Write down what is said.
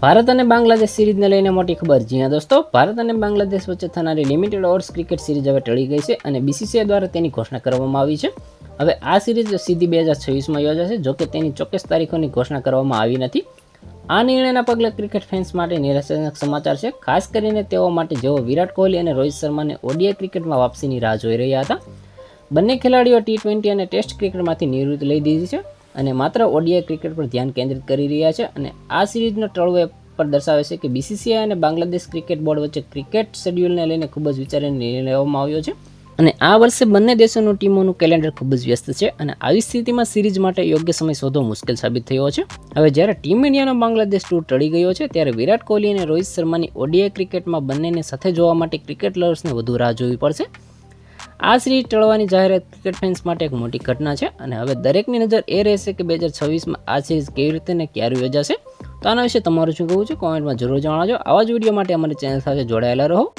ભારત અને બાંગ્લાદેશ સિરીઝને લઈને મોટી ખબર. જી હા દોસ્તો, ભારત અને બાંગ્લાદેશ વચ્ચે થનારી લિમિટેડ ઓવર્સ ક્રિકેટ સિરીઝ હવે ટળી ગઈ છે અને બીસીસીઆઈ દ્વારા તેની ઘોષણા કરવામાં આવી છે. હવે આ સિરીઝ સીધી બે હજાર છવ્વીસમાં યોજાશે જોકે તેની ચોક્કસ તારીખોની ઘોષણા કરવામાં આવી નથી. આ નિર્ણયના પગલે ક્રિકેટ ફેન્સ માટે નિરાશાજનક સમાચાર છે. ખાસ કરીને તેઓ માટે જેઓ વિરાટ કોહલી અને રોહિત શર્માને ઓડીઆઈ ક્રિકેટમાં વાપસીની રાહ જોઈ રહ્યા હતા. બંને ખેલાડીઓ ટી ટ્વેન્ટી અને ટેસ્ટ ક્રિકેટમાંથી નિવૃત્તિ લઈ દીધી છે. અને માત્ર ઓડીઆઈ ક્રિકેટ પર ધ્યાન કેન્દ્રિત કરી રહ્યા છે અને આ સિરીઝનો ટળવો એ પર દર્શાવે છે કે બીસીસીઆઈ અને બાંગ્લાદેશ ક્રિકેટ બોર્ડ વચ્ચે ક્રિકેટ શેડ્યુલને લઈને ખૂબ જ વિચારીને નિર્ણય લેવામાં આવ્યો છે. અને આ વર્ષે બંને દેશોનું ટીમોનું કેલેન્ડર ખૂબ જ વ્યસ્ત છે અને આવી સ્થિતિમાં સિરીઝ માટે યોગ્ય સમય શોધવો મુશ્કેલ સાબિત થયો છે. હવે જ્યારે ટીમ ઇન્ડિયાનો બાંગ્લાદેશ ટૂર ટળી ગયો છે ત્યારે વિરાટ કોહલી અને રોહિત શર્માની ઓડીઆઈ ક્રિકેટમાં બંનેને સાથે જોવા માટે ક્રિકેટ લવર્સને વધુ રાહ જોવી પડશે. આ સિરીઝ ટળવાની જાહેરાત ક્રિકેટ ફેન્સ માટે એક મોટી ઘટના છે અને હવે દરેકની નજર એ રહેશે કે બે હજાર છવ્વીસમાં આ સિરીઝ કેવી રીતે ને ક્યારે યોજાશે? તો આના વિશે તમારું શું કહેવું છે? કોમેન્ટમાં જરૂર જણાવજો. આવા જ વીડિયો માટે અમારી ચેનલ સાથે જોડાયેલા રહો.